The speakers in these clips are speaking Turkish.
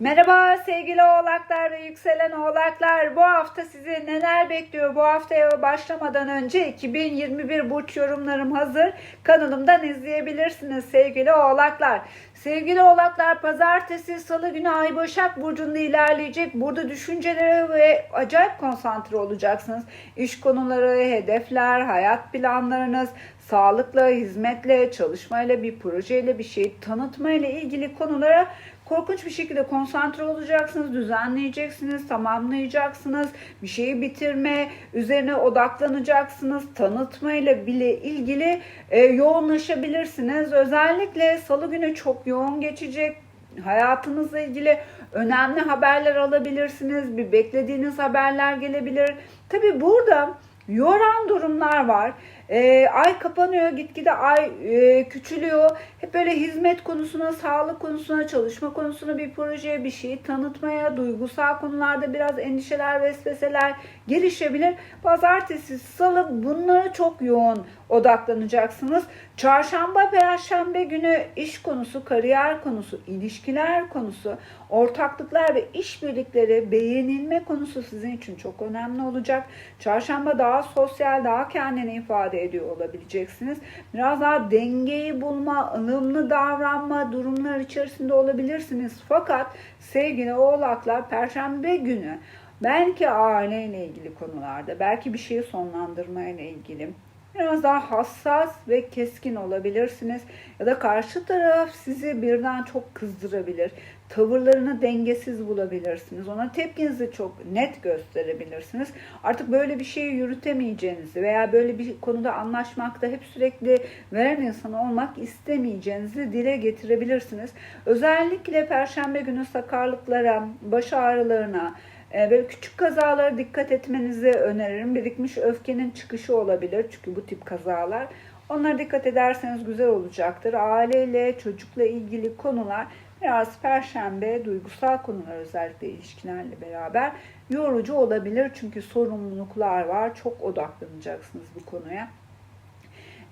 Merhaba sevgili oğlaklar ve yükselen oğlaklar. Bu hafta sizi neler bekliyor? Bu haftaya başlamadan önce 2021 burç yorumlarım hazır. Kanalımdan izleyebilirsiniz sevgili oğlaklar. Sevgili oğlaklar pazartesi salı günü Ay Başak Burcu'nda ilerleyecek. Burada düşüncelere ve acayip konsantre olacaksınız. İş konuları, hedefler, hayat planlarınız, sağlıkla, hizmetle, çalışmayla, bir projeyle, bir şey tanıtmayla ilgili konulara korkunç bir şekilde konsantre olacaksınız, düzenleyeceksiniz, tamamlayacaksınız. Bir şeyi bitirme, üzerine odaklanacaksınız. Tanıtmayla bile ilgili e, yoğunlaşabilirsiniz. Özellikle salı günü çok yoğun geçecek. Hayatınızla ilgili önemli haberler alabilirsiniz. Bir beklediğiniz haberler gelebilir. Tabi burada yoran durumlar var. Ee, ay kapanıyor, gitgide ay e, küçülüyor. Hep böyle hizmet konusuna, sağlık konusuna, çalışma konusuna bir projeye, bir şeyi tanıtmaya, duygusal konularda biraz endişeler, vesveseler gelişebilir. Pazartesi, salı bunlara çok yoğun odaklanacaksınız. Çarşamba, perşembe günü iş konusu, kariyer konusu, ilişkiler konusu, ortaklıklar ve işbirlikleri, beğenilme konusu sizin için çok önemli olacak. Çarşamba daha sosyal, daha kendini ifade ediyor olabileceksiniz. Biraz daha dengeyi bulma, ılımlı davranma durumlar içerisinde olabilirsiniz. Fakat sevgili oğlaklar perşembe günü belki aileyle ilgili konularda, belki bir şeyi sonlandırmayla ilgili biraz daha hassas ve keskin olabilirsiniz. Ya da karşı taraf sizi birden çok kızdırabilir. Tavırlarını dengesiz bulabilirsiniz. Ona tepkinizi çok net gösterebilirsiniz. Artık böyle bir şeyi yürütemeyeceğinizi veya böyle bir konuda anlaşmakta hep sürekli veren insan olmak istemeyeceğinizi dile getirebilirsiniz. Özellikle perşembe günü sakarlıklara, baş ağrılarına, Böyle küçük kazalara dikkat etmenizi öneririm. Birikmiş öfkenin çıkışı olabilir çünkü bu tip kazalar. Onlara dikkat ederseniz güzel olacaktır. Aileyle, çocukla ilgili konular biraz perşembe, duygusal konular özellikle ilişkilerle beraber yorucu olabilir. Çünkü sorumluluklar var. Çok odaklanacaksınız bu konuya.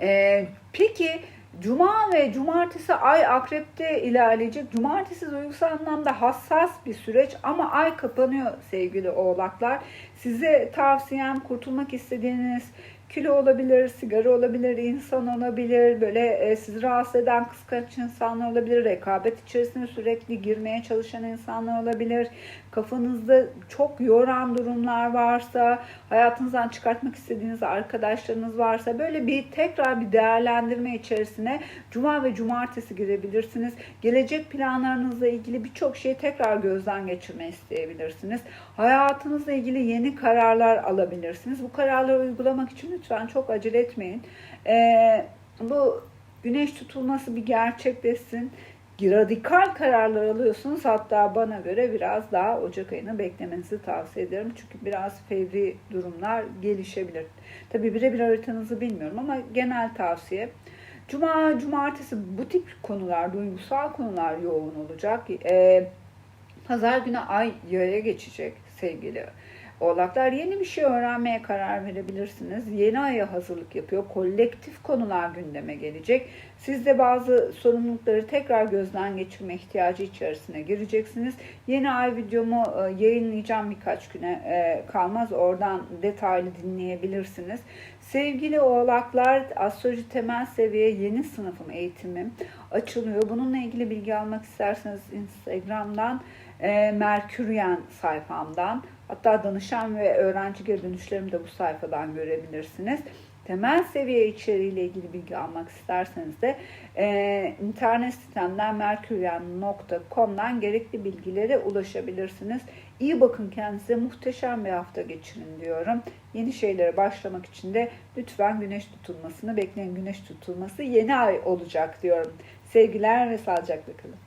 Ee, peki Cuma ve cumartesi ay akrepte ilerleyecek. Cumartesi duygusal anlamda hassas bir süreç ama ay kapanıyor sevgili oğlaklar. Size tavsiyem kurtulmak istediğiniz kilo olabilir, sigara olabilir, insan olabilir, böyle e, sizi rahatsız eden kıskanç insanlar olabilir, rekabet içerisine sürekli girmeye çalışan insanlar olabilir, kafanızda çok yoran durumlar varsa, hayatınızdan çıkartmak istediğiniz arkadaşlarınız varsa böyle bir tekrar bir değerlendirme içerisine cuma ve cumartesi girebilirsiniz. Gelecek planlarınızla ilgili birçok şeyi tekrar gözden geçirme isteyebilirsiniz. Hayatınızla ilgili yeni kararlar alabilirsiniz. Bu kararları uygulamak için lütfen çok acele etmeyin. Ee, bu güneş tutulması bir gerçekleşsin radikal kararlar alıyorsunuz. Hatta bana göre biraz daha Ocak ayını beklemenizi tavsiye ederim. Çünkü biraz fevri durumlar gelişebilir. Tabi birebir haritanızı bilmiyorum ama genel tavsiye. Cuma, cumartesi bu tip konular, duygusal konular yoğun olacak. Ee, Pazar günü ay yaya geçecek sevgili Oğlaklar yeni bir şey öğrenmeye karar verebilirsiniz. Yeni aya hazırlık yapıyor. Kolektif konular gündeme gelecek. Siz de bazı sorumlulukları tekrar gözden geçirme ihtiyacı içerisine gireceksiniz. Yeni ay videomu e, yayınlayacağım birkaç güne e, kalmaz. Oradan detaylı dinleyebilirsiniz. Sevgili oğlaklar astroloji temel seviye yeni sınıfım eğitimim açılıyor. Bununla ilgili bilgi almak isterseniz Instagram'dan e, Merküryen sayfamdan hatta danışan ve öğrenci geri dönüşlerimi de bu sayfadan görebilirsiniz. Temel seviye içeriğiyle ilgili bilgi almak isterseniz de e, internet sitemden merküryen.com'dan gerekli bilgilere ulaşabilirsiniz. İyi bakın kendinize muhteşem bir hafta geçirin diyorum. Yeni şeylere başlamak için de lütfen güneş tutulmasını bekleyin. Güneş tutulması yeni ay olacak diyorum. Sevgiler ve sağlıcakla kalın.